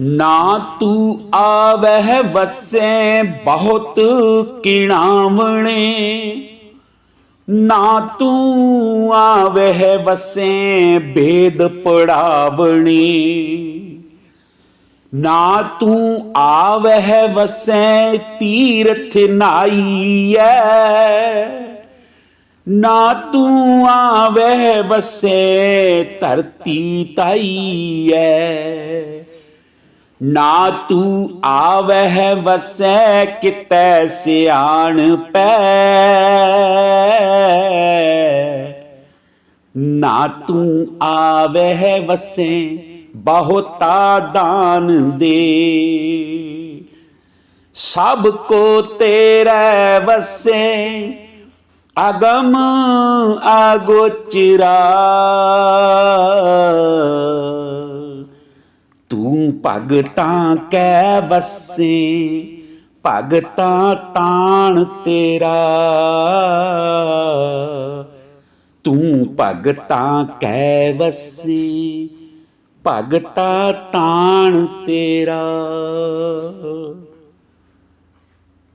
ना तू आवह वसे बहुत किणावणे। ना तू आवह वसे भेद पड़ावणे। ना तू आवह वसे तीर्थ नाई ना तू आवह वसे धरती ताई है ਨਾ ਤੂੰ ਆਵਹਿ ਵਸੈ, ਕਿਤੈ ਸਿਆਣ ਪੈ। ਨਾ ਤੂੰ ਆਵਹਿ ਵਸੈ, ਬਹੁਤਾ ਦਾਨ ਦੇ। ਸਭ ਕੋ ਤੇਰੇ ਵਸੈ, ਅਗਮ ਅਗੋਚਰਾ ਭਗਤਾਂ ਕੈ ਵਸੇ ਭਗਤਾਂ ਤਾਣ ਤੇਰਾ। ਤੂੰ ਭਗਤਾਂ ਕੈ ਵਸੇ ਭਗਤਾਂ ਤਾਣ ਤੇਰਾ।